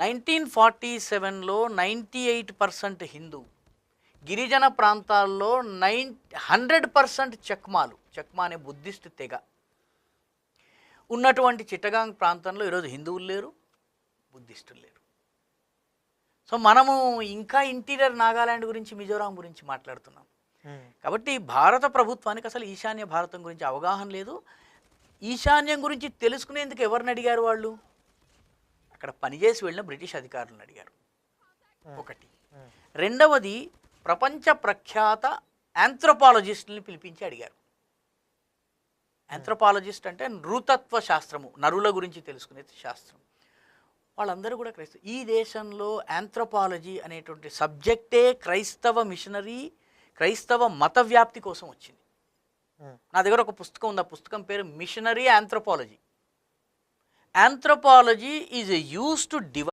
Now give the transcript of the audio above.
Nineteen forty సెవెన్లో ninety eight percent Hindu గిరిజన ప్రాంతాల్లో నైన్ హండ్రెడ్ పర్సెంట్ చెక్మాలు చెక్మా అనే బుద్ధిస్ట్ తెగ. ఉన్నటువంటి చిట్టగాంగ్ ప్రాంతంలో ఈరోజు హిందువులు లేరు బుద్ధిస్టులు లేరు. సో మనము ఇంకా ఇంటీరియర్ నాగాలాండ్ గురించి మిజోరాం గురించి మాట్లాడుతున్నాం. కాబట్టి భారత ప్రభుత్వానికి అసలు ఈశాన్య భారతం గురించి అవగాహన లేదు. ఈశాన్యం గురించి తెలుసుకునేందుకు ఎవరిని అడిగారు వాళ్ళు? అక్కడ పనిచేసి వెళ్ళిన బ్రిటిష్ అధికారులను అడిగారు. ఒకటి. రెండవది ప్రపంచ ప్రఖ్యాత ఆంథ్రోపాలజిస్టుల్ని పిలిపించి అడిగారు. ఆంథ్రోపాలజిస్ట్ అంటే నృతత్వ శాస్త్రము నరుల గురించి తెలుసుకునే శాస్త్రం. వాళ్ళందరూ కూడా క్రైస్తవ ఈ దేశంలో ఆంథ్రోపాలజీ అనేటువంటి సబ్జెక్టే క్రైస్తవ మిషనరీ క్రైస్తవ మత వ్యాప్తి కోసం వచ్చింది. నా దగ్గర ఒక పుస్తకం ఉంది ఆ పుస్తకం పేరు missionary anthropology. anthropology is used to divide